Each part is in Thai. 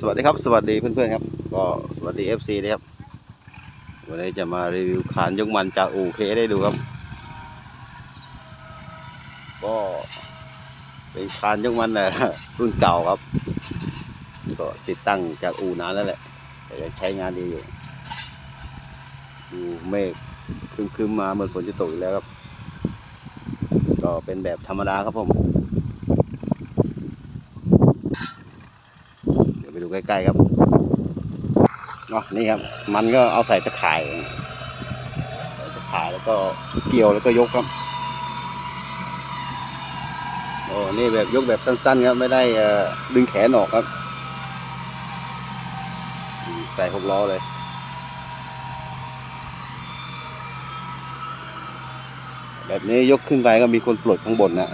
สวัสดีครับ สวัสดีเพื่อนๆครับ ก็สวัสดี FC นะครับ วันนี้จะมารีวิวขานยกมันจากอู่เคได้ดูครับ ก็เป็นคานยกมันแหละรุ่นเก่าครับ ก็ติดตั้งจากอู่นานแล้วแหละ แต่ยังใช้งานดีอยู่ดูเมฆคึมๆมาเหมือนฝนจะตกอีกแล้วครับ ก็เป็นแบบธรรมดาครับผม เดี๋ยวไปดู ใกล้ๆครับเนาะนี่ครับ มันก็เอาใส่ตะข่ายตะข่ายแล้วก็เกี่ยวแล้วก็ยกครับโอ้นี่แบบยกแบบสั้นๆครับไม่ได้ดึงแขนออกครับ ใส่หกล้อเลยแบบนี้ยกขึ้นไปก็มีคนปลดข้างบนนะ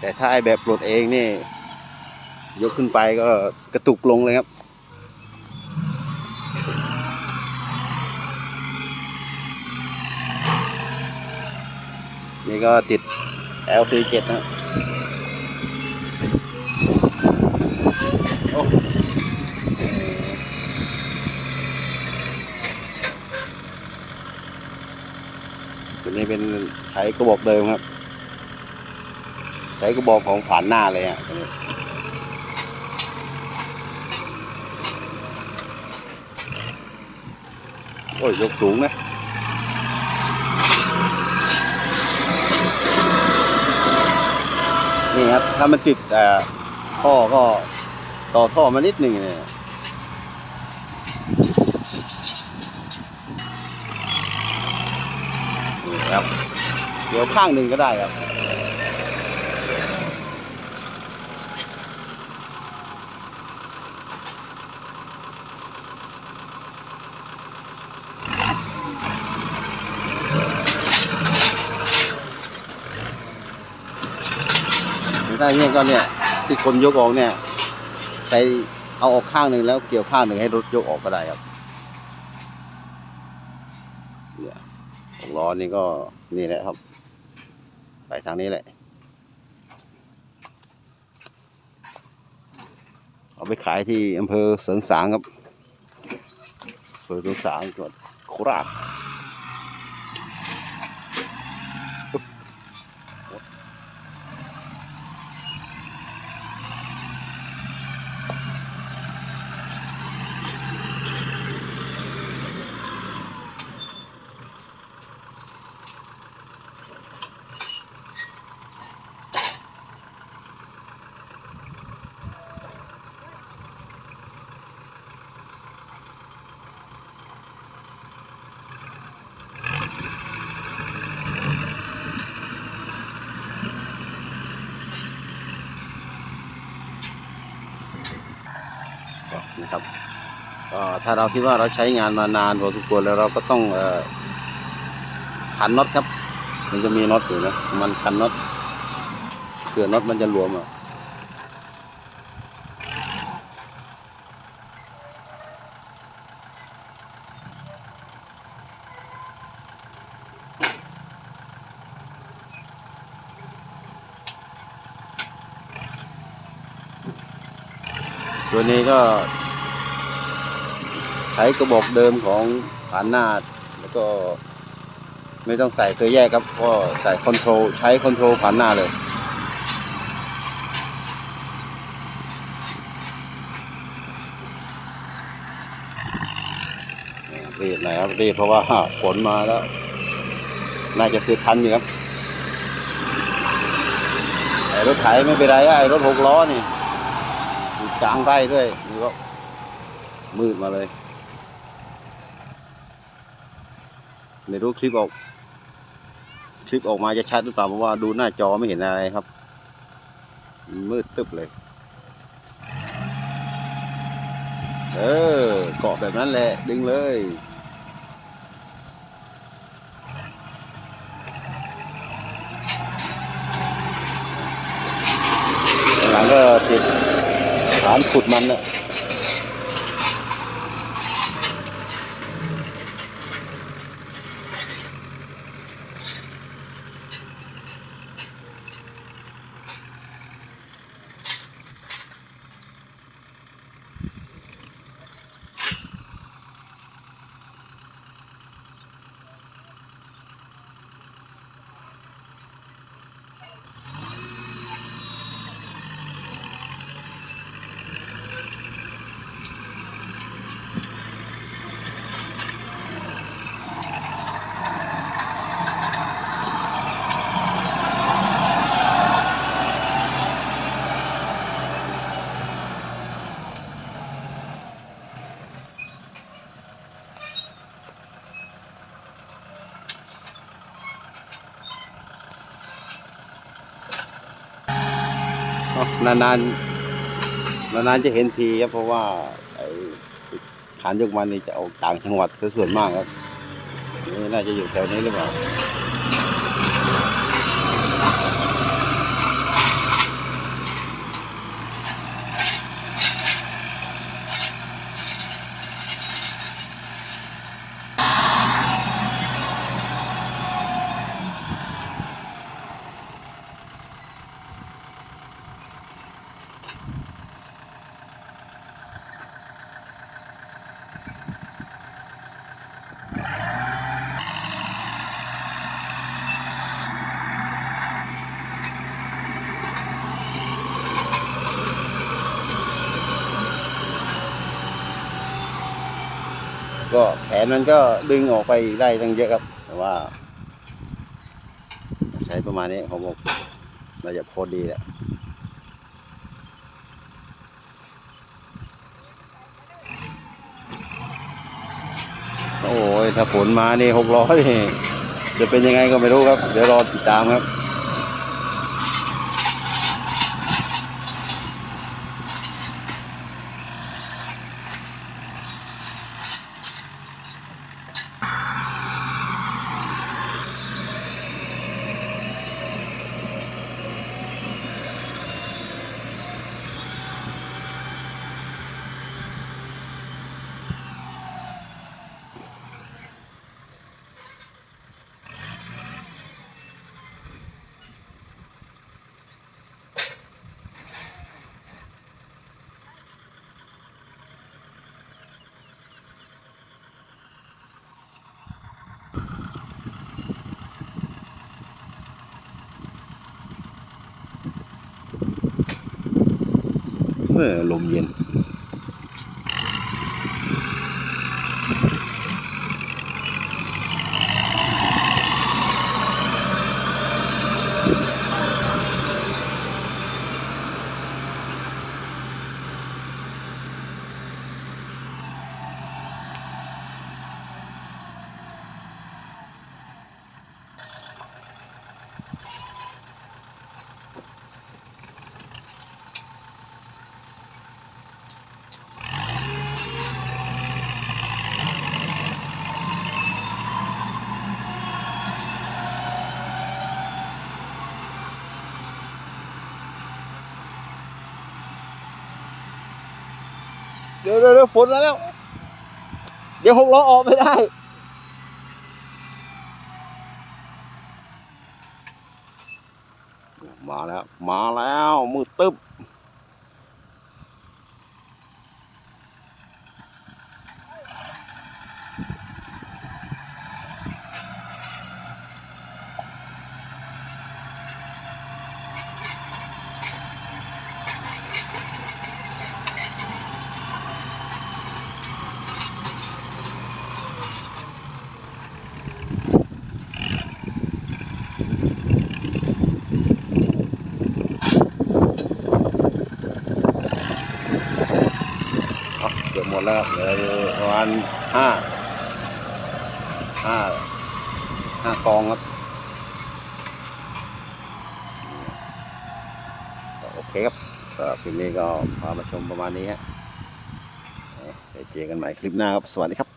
แต่ถ้าไอแบบปลดเองนี่ ยกขึ้นไปก็กระตุกลงเลยครับ นี่ก็ติด LC7 นะโอ้ตัวนี้เป็นใช้กระบอกเดิมครับ ใช้กระบอกของผ่านหน้าเลยอะตัวนี้ โอ้ยยกสูงนะนี่ครับถ้ามันติดเอ่ท่อก็ต่อท่อมานิดหนึ่งเนี่ยนี่ครับ เดี๋ยวข้างหนึ่งก็ได้ครับ ไม่ได้เนี่ยก็เนี่ยที่คนยกออกเนี่ยใช้เอาออกข้างหนึ่งแล้วเกี่ยวข้างหนึ่งให้รถยกออกก็ได้ครับเนี่ยของล้อนี่ก็นี่แหละครับ ไปทางนี้แหละ เอาไปขายที่อำเภอเสริงสางครับอำเภอเสริงสางจังหวัดโคราช นะครับถ้าเราคิดว่าเราใช้งานมานานพอสมควรแล้วเราก็ต้องขันน็อตครับ มันจะมีน็อตอยู่นะมันขันน็อตเผื่อน็อตมันจะรวมอะ ตัวนี้ก็ ใช้กระบอกเดิมของผ่านหน้าแล้วก็ ไม่ต้องใส่ตัวแยกครับก็ใส่คอนโทรลใช้คอนโทรลผ่านหน้าเลยรีบหน่อยครับรีบเพราะว่าฝนมาแล้ว น่าจะเสร็จทันอยู่ครับไอรถไถไม่เป็นไรอะไอ้รถหกล้อนี่ กลางไร่ด้วยนี่ก็มืดมาเลย ไม่รู้คลิปออก คลิปออกมาจะชัดหรือเปล่าเพราะว่าดูหน้าจอไม่เห็นอะไรครับ มืดตึ๊บเลย เออเกาะแบบนั้นแหละ ดึงเลย หลังก็ติด ฐานขุดมันนะ นานาน ๆ นาน ๆ จะเห็นทีครับเพราะว่าฐานยกมันนี่จะออกต่างจังหวัดส่วนมากครับนี่น่าจะอยู่แถวนี้หรือเปล่า ก็แข นมันก็ดึงออกไปได้ตั้งเยอะครับ แต่ว่า ใช้ประมาณนี้ผมบอกน่าจะโคตรดีแหละโอ้ยถ้าฝนมานี่หกร้อยจะเป็นยังไงก็ไม่รู้ครับ เดี๋ยวรอติดตามครับ เออลมเย็น เดี๋ยวเดี๋ยวฝนแล้ว เดี๋ยวหกล้อออกไม่ได้มาแล้ว มาแล้ว มือตึ๊บ มดแล้วครับเหลืออยู่ประมาณห้าห้าห้ากองครับ โอเคครับก็คลิปนี้ก็พามาชมประมาณนี้ฮะไปเจอกันใหม่คลิปหน้าครับ สวัสดีครับ